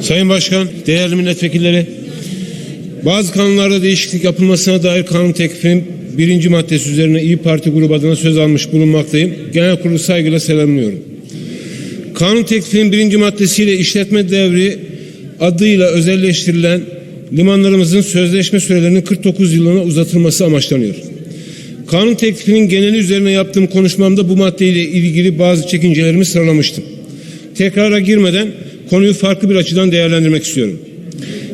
Sayın Başkan, değerli milletvekilleri, bazı kanunlarda değişiklik yapılmasına dair kanun teklifinin birinci maddesi üzerine İyi Parti grubu adına söz almış bulunmaktayım. Genel kurulu saygıyla selamlıyorum. Kanun teklifinin birinci maddesiyle işletme devri adıyla özelleştirilen limanlarımızın sözleşme sürelerinin 49 yılına uzatılması amaçlanıyor. Kanun teklifinin geneli üzerine yaptığım konuşmamda bu maddeyle ilgili bazı çekincelerimi sıralamıştım. Tekrara girmeden konuyu farklı bir açıdan değerlendirmek istiyorum.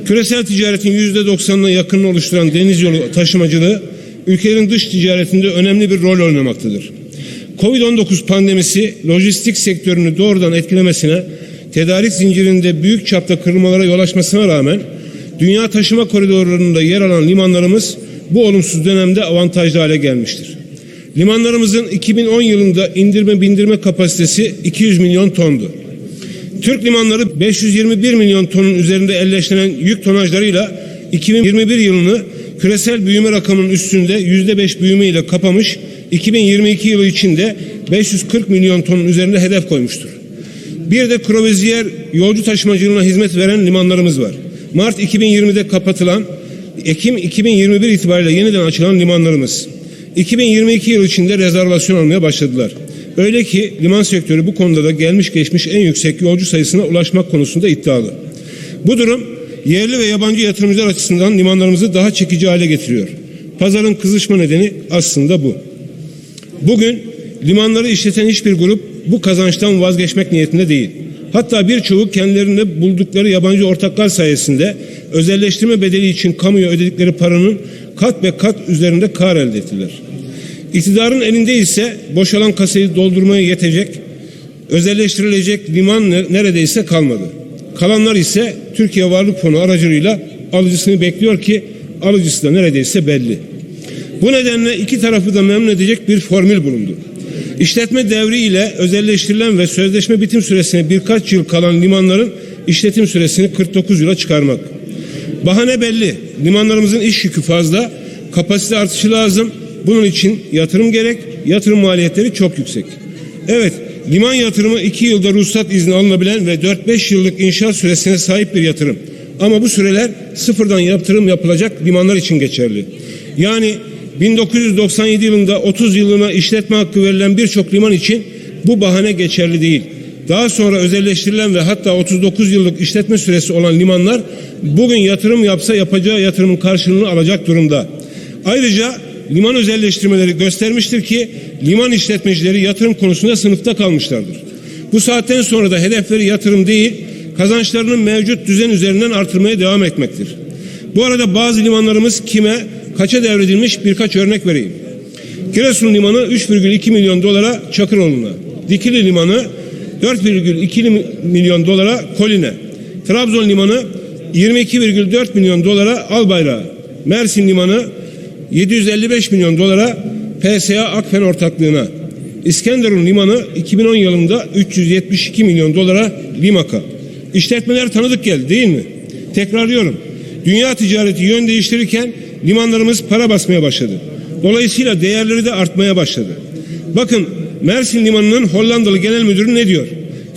Küresel ticaretin %90'ına yakınını oluşturan deniz yolu taşımacılığı ülkelerin dış ticaretinde önemli bir rol oynamaktadır. Covid-19 pandemisi lojistik sektörünü doğrudan etkilemesine, tedarik zincirinde büyük çapta kırılmalara yol açmasına rağmen dünya taşıma koridorlarında yer alan limanlarımız bu olumsuz dönemde avantajlı hale gelmiştir. Limanlarımızın 2010 yılında indirme bindirme kapasitesi 200 milyon tondu. Türk limanları 521 milyon tonun üzerinde elleştiren yük tonajlarıyla 2021 yılını küresel büyüme rakamının üstünde %5 büyüme ile kapamış, 2022 yılı içinde 540 milyon tonun üzerinde hedef koymuştur. Bir de kroviziyer yolcu taşımacılığına hizmet veren limanlarımız var. Mart 2020'de kapatılan, Ekim 2021 itibariyle yeniden açılan limanlarımız. 2022 yıl içinde rezervasyon almaya başladılar. Öyle ki liman sektörü bu konuda da gelmiş geçmiş en yüksek yolcu sayısına ulaşmak konusunda iddialı. Bu durum yerli ve yabancı yatırımcılar açısından limanlarımızı daha çekici hale getiriyor. Pazarın kızışma nedeni aslında bu. Bugün limanları işleten hiçbir grup bu kazançtan vazgeçmek niyetinde değil. Hatta birçoğu kendilerinde buldukları yabancı ortaklar sayesinde özelleştirme bedeli için kamuya ödedikleri paranın kat ve kat üzerinde kar elde ettiler. İktidarın elinde ise boşalan kasayı doldurmaya yetecek, özelleştirilecek liman neredeyse kalmadı. Kalanlar ise Türkiye Varlık Fonu aracılığıyla alıcısını bekliyor ki alıcısı da neredeyse belli. Bu nedenle iki tarafı da memnun edecek bir formül bulundu. İşletme devri ile özelleştirilen ve sözleşme bitim süresine birkaç yıl kalan limanların işletim süresini 49 yıla çıkarmak. Bahane belli. Limanlarımızın iş yükü fazla, kapasite artışı lazım. Bunun için yatırım gerek, yatırım maliyetleri çok yüksek. Evet, liman yatırımı 2 yılda ruhsat izni alınabilen ve 4-5 yıllık inşaat süresine sahip bir yatırım. Ama bu süreler sıfırdan yatırım yapılacak limanlar için geçerli. Yani 1997 yılında 30 yılına işletme hakkı verilen birçok liman için bu bahane geçerli değil. Daha sonra özelleştirilen ve hatta 39 yıllık işletme süresi olan limanlar bugün yatırım yapsa yapacağı yatırımın karşılığını alacak durumda. Ayrıca liman özelleştirmeleri göstermiştir ki liman işletmecileri yatırım konusunda sınıfta kalmışlardır. Bu saatten sonra da hedefleri yatırım değil, kazançlarının mevcut düzen üzerinden artırmaya devam etmektir. Bu arada bazı limanlarımız kime, kaça devredilmiş birkaç örnek vereyim. Giresun Limanı 3,2 milyon dolara Çakıroğlu'na, Dikili Limanı 4,2 milyon dolara Koline, Trabzon Limanı 22,4 milyon dolara Albayrak'a, Mersin Limanı 755 milyon dolara PSA Akfen ortaklığına, İskenderun Limanı 2010 yılında 372 milyon dolara Limak'a. İşletmeler tanıdık geldi değil mi? Tekrarlıyorum. Dünya ticareti yön değiştirirken limanlarımız para basmaya başladı. Dolayısıyla değerleri de artmaya başladı. Bakın Mersin Limanı'nın Hollandalı genel müdürü ne diyor?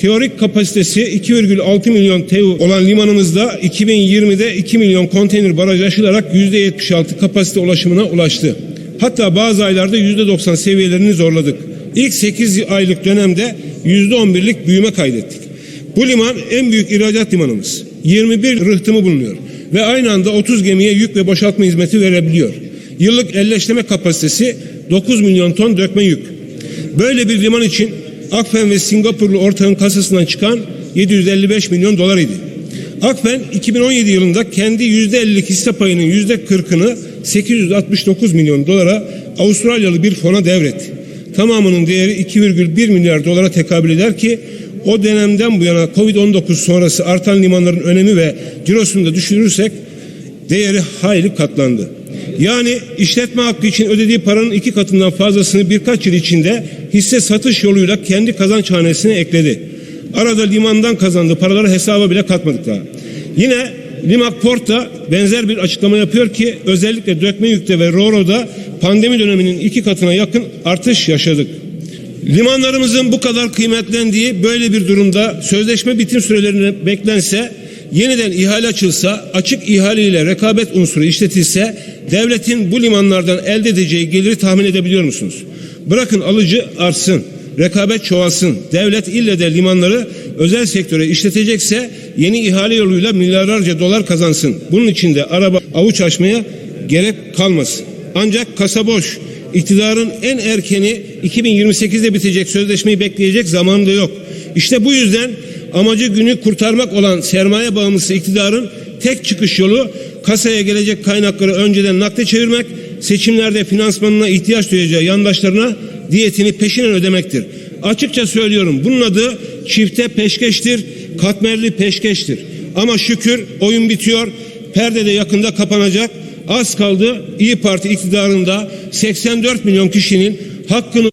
Teorik kapasitesi 2,6 milyon TEU olan limanımızda 2020'de 2 milyon konteyner baraj aşılarak %76 kapasite ulaşımına ulaştı. Hatta bazı aylarda %90 seviyelerini zorladık. İlk 8 aylık dönemde %11'lik büyüme kaydettik. Bu liman en büyük ihracat limanımız. 21 rıhtımı bulunuyor ve aynı anda 30 gemiye yük ve boşaltma hizmeti verebiliyor. Yıllık elleştirme kapasitesi 9 milyon ton dökme yük. Böyle bir liman için Akfen ve Singapurlu ortağın kasasından çıkan 755 milyon dolar idi. Akfen 2017 yılında kendi %50'lik hisse payının %40'ını 869 milyon dolara Avustralyalı bir fona devretti. Tamamının değeri 2,1 milyar dolara tekabül eder ki o dönemden bu yana Covid-19 sonrası artan limanların önemi ve cirosunu da düşürürsek değeri hayli katlandı. Yani işletme hakkı için ödediği paranın iki katından fazlasını birkaç yıl içinde hisse satış yoluyla kendi kazanç hanesine ekledi. Arada limandan kazandığı paraları hesaba bile katmadık daha. Yine Limak Port da benzer bir açıklama yapıyor ki özellikle dökme yükte ve Roro'da pandemi döneminin iki katına yakın artış yaşadık. Limanlarımızın bu kadar kıymetlendiği böyle bir durumda sözleşme bitim sürelerine beklense yeniden ihale açılsa, açık ihale ile rekabet unsuru işletilse devletin bu limanlardan elde edeceği geliri tahmin edebiliyor musunuz? Bırakın alıcı artsın, rekabet çoğalsın. Devlet ille de limanları özel sektöre işletecekse yeni ihale yoluyla milyarlarca dolar kazansın. Bunun için de araba avuç açmaya gerek kalmasın. Ancak kasa boş. İktidarın en erkeni 2028'de bitecek sözleşmeyi bekleyecek zamanı da yok. İşte bu yüzden amacı günü kurtarmak olan sermaye bağımlısı iktidarın tek çıkış yolu kasaya gelecek kaynakları önceden nakde çevirmek, seçimlerde finansmanına ihtiyaç duyacağı yandaşlarına diyetini peşinen ödemektir. Açıkça söylüyorum bunun adı çifte peşkeştir, katmerli peşkeştir. Ama şükür oyun bitiyor, perde de yakında kapanacak. Az kaldı İyi Parti iktidarında 84 milyon kişinin hakkını